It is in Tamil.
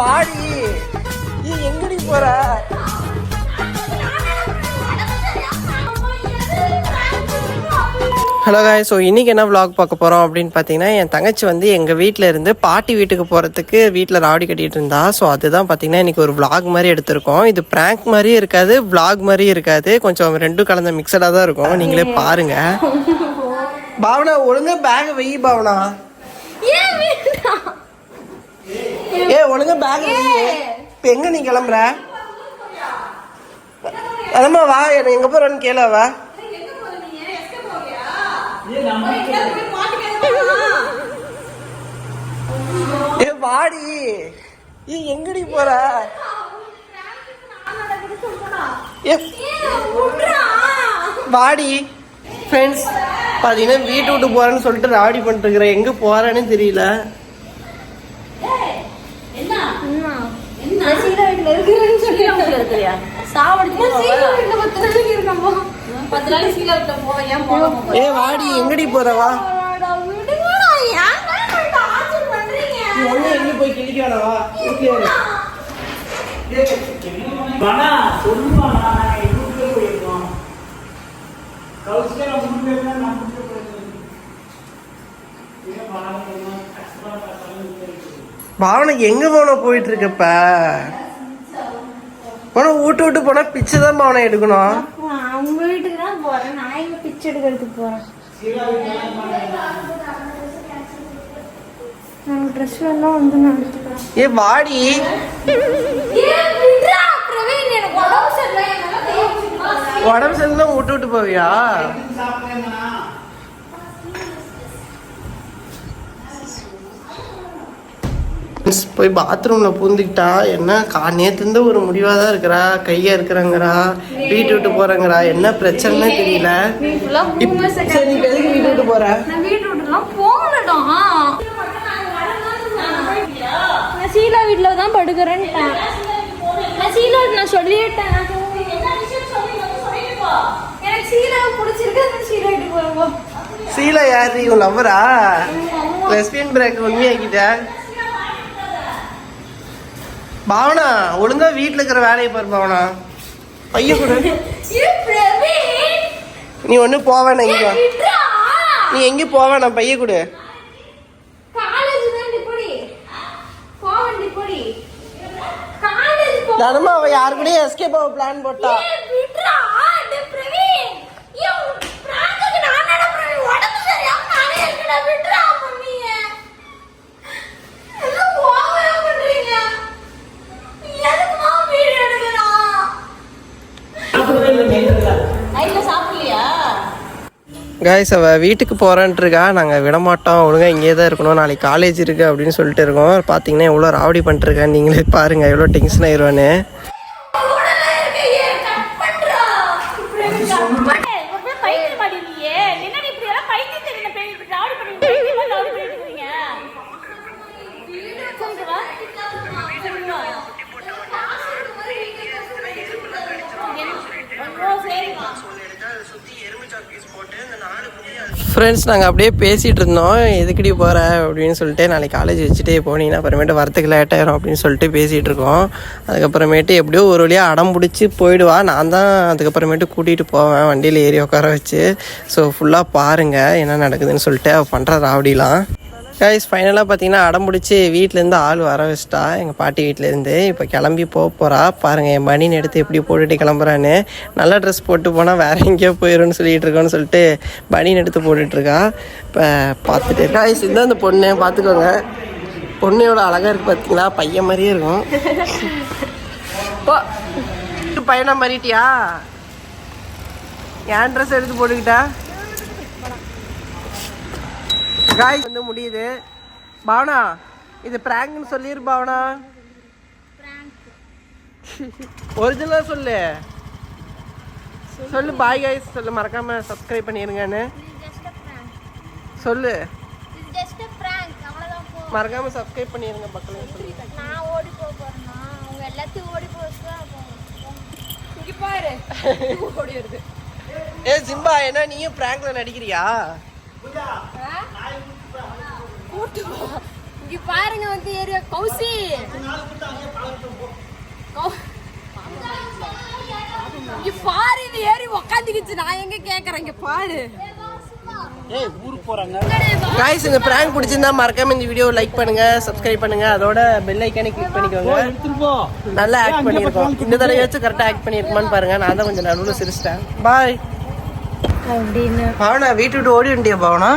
வாடி. நீ எங்கடி போற? ஹலோ காய் ஸோ இன்றைக்கி என்ன vlog பார்க்க போகிறோம் அப்படின்னு பார்த்தீங்கன்னா என் தங்கச்சி வந்து எங்கள் வீட்டில் இருந்து பாட்டி வீட்டுக்கு போகிறதுக்கு வீட்டில் ராவடி கட்டிகிட்டு இருந்தா. ஸோ அதுதான் பார்த்தீங்கன்னா இன்றைக்கி ஒரு vlog மாதிரி எடுத்திருக்கோம். இது ப்ராங்க் மாதிரியும் இருக்காது vlog மாதிரியும் இருக்காது. கொஞ்சம் ரெண்டும் கலந்த மிக்சடாக தான் இருக்கும். நீங்களே பாருங்க. பாவனா ஒழுங்கா பேக் வெயி பாவனா. ஏ ஒழுங்கா பேக் இப்போ எங்கே நீ கிளம்புற? அதம்மா வா எனக்கு எங்கே போகிறேன்னு கேளவா ஏ வாடி. ஏ எங்கடி போற? ஏ வாடி. ஃப்ரெண்ட்ஸ் பார்த்தீங்கன்னா வீட்டு விட்டு போறேன்னு சொல்லிட்டு ராவடி பண்ணிட்டு இருக்கிறேன். எங்கே போறேன்னு தெரியல சீலா வீட்டுல இருக்கிறேன்னு சொல்லி பத்து நாளைக்கு இருக்கோம் பத்து நாளைக்கு சீலா விட்டு போவேன் ஏன் போகணும் ஏ வாடி எங்கடி போற? வா. விடுங்கடா. ஏன் டார்ச்சர் பண்றீங்க? நீ ஒண்ணு எங்க போய் கிளிக்க நாங்க எங்க போயிருக்கோம். போயிருந்தா நான் போன போயிட்டு இருக்கப்ப? வீட்டு விட்டு போனா பிச்சை தான் பாவனை எடுக்கணும். அவங்க வீட்டுக்கு தான் போறேன். நான் எங்க பிச்சை எடுக்கிறதுக்கு போறேன். நான் ட்ரெஸ் எல்லாம் வந்து நான் எடுத்துக்கிறேன். ஏ வாடி. உடம்பு சரியில்லை. விட்டு விட்டு போவியா? போய் பாத்ரூம்ல பூந்துக்கிட்டா என்ன? கா நேத்துந்து ஒரு முடிவா தான் இருக்கிறா. கையா இருக்கிறாங்கறா வீட்டு விட்டு போறேங்கிறா. என்ன பிரச்சனைன்னு தெரியல. இப்ப சரி நீ எதுக்கு வீட்டு விட்டு நான் சீலா வீட்டில் தான் படுக்கிறேன்ட்டேன். நான் சீலா நான் சொல்லிட்டேன். சீலா யாரு? இவன் லவ்வரா லெஸ்பியன் பிரேக் உண்மையாக்கிட்ட பாவனா ஒழுங்கா வீட்டுல இருக்கிற வேலையை பாரு பாவனா. பைய கொடு நீ ஒண்ணு போவேணா இங்க. நீ எங்கேயும் போவேணா பைய கொடு. தனமா அவ யாரு கூட எஸ்கேப் ஆக பிளான் போட்டா. காய்ஸ் அவள் வீட்டுக்கு போறேன்ட்டு இருக்கா நாங்கள் விட மாட்டோம் ஒழுங்கா இங்கே தான் இருக்கணும். நாளைக்கு காலேஜ் இருக்குது அப்படின்னு சொல்லிட்டு இருக்கோம். பார்த்தீங்கன்னா எவ்வளோ ராவடி பண்ணிட்டுருக்கேன் நீங்களே பாருங்கள் எவ்வளோ டென்ஷன் ஆயிடுவான்னு ஃப்ரெண்ட்ஸ் நாங்கள் அப்படியே பேசிகிட்டு இருந்தோம். எதுக்கடி போகிற அப்படின்னு சொல்லிட்டு நாளைக்கு காலேஜ் வச்சுட்டே போனீங்கன்னா அப்புறமேட்டு வரத்துக்கு லேட் ஆயிரும் அப்படின்னு சொல்லிட்டு பேசிகிட்டு இருக்கோம். அதுக்கப்புறமேட்டு எப்படியோ ஒரு வழியாக அடம் பிடிச்சி போயிடுவா. நான் தான் அதுக்கப்புறமேட்டு கூட்டிகிட்டு போவேன் வண்டியில் ஏறி உட்கார வச்சு. ஸோ ஃபுல்லாக பாருங்கள் என்ன நடக்குதுன்னு சொல்லிட்டு அவள் பண்ணுற ராவடிலாம். கைஸ் ஃபைனலாக பார்த்தீங்கன்னா அடம் பிடிச்சி வீட்டிலேருந்து ஆள் வர வச்சிட்டா. எங்கள் பாட்டி வீட்டிலேருந்து இப்போ கிளம்பி போக போகிறா பாருங்கள் என் மணின்னு எடுத்து எப்படி போட்டுட்டு கிளம்புறான்னு. நல்ல ட்ரெஸ் போட்டு போனால் வேற எங்கேயோ போயிடும்னு சொல்லிட்டு இருக்கோன்னு சொல்லிட்டு பனின்னு எடுத்து போட்டுட்ருக்கா இப்போ பார்த்துட்டு கைஸ் இதுதான் அந்த பொண்ணு. பார்த்துக்கோங்க. பொண்ணு எவ்வளோ அழகாக இருக்குது பார்த்தீங்களா பையன் மாதிரியே இருக்கும். பையனாக மாறிட்டியா? என் ட்ரெஸ் எடுத்து போட்டுக்கிட்டா? காய் வந்து முடியுது. பாவனா இது பிராங்க்னு சொல்லிரு பாவனா. ஒரிஜினலா சொல்லு. சொல்லு. பாய் காய்ஸ் சொல்லு மறக்காம சப்ஸ்கிரைப் பண்ணிருங்கன்னு. சொல்லு. மறக்காம சப்ஸ்கிரைப் பண்ணிருங்க மக்களே சொல்லி. நான் ஓடி போக போறேன்னா அவங்க எல்லாத்தையும் ஓடி போக இங்க பாரு. ஓடி வருது ஏ சிம்பா என்ன நீயும் பிராங்க்ல நடிக்கிறியா? ఆయన వంతు ఏరియా కౌసి பாரு இது ஏறி உக்காந்துக்கிச்சு. நான் எங்க கேக்குறேன்? இங்க பாரு. காய்ஸ் இந்த பிராங்க் பிடிச்சிருந்தா மறக்காம இந்த வீடியோ லைக் பண்ணுங்க சப்ஸ்கிரைப் பண்ணுங்க. அதோட பெல் ஐக்கானே கிளிக் பண்ணிக்கோங்க. நல்லா ஆக்ட் பண்ணிருக்கோம். இந்த தடவை வச்சு கரெக்டா ஆக்ட் பண்ணிருக்குமான்னு பாருங்க. நான் தான் கொஞ்சம் நடுவில் சிரிச்சிட்டேன். பாய் பவனா வீட்டு விட்டு ஓடி வந்துட்டியா பவனா?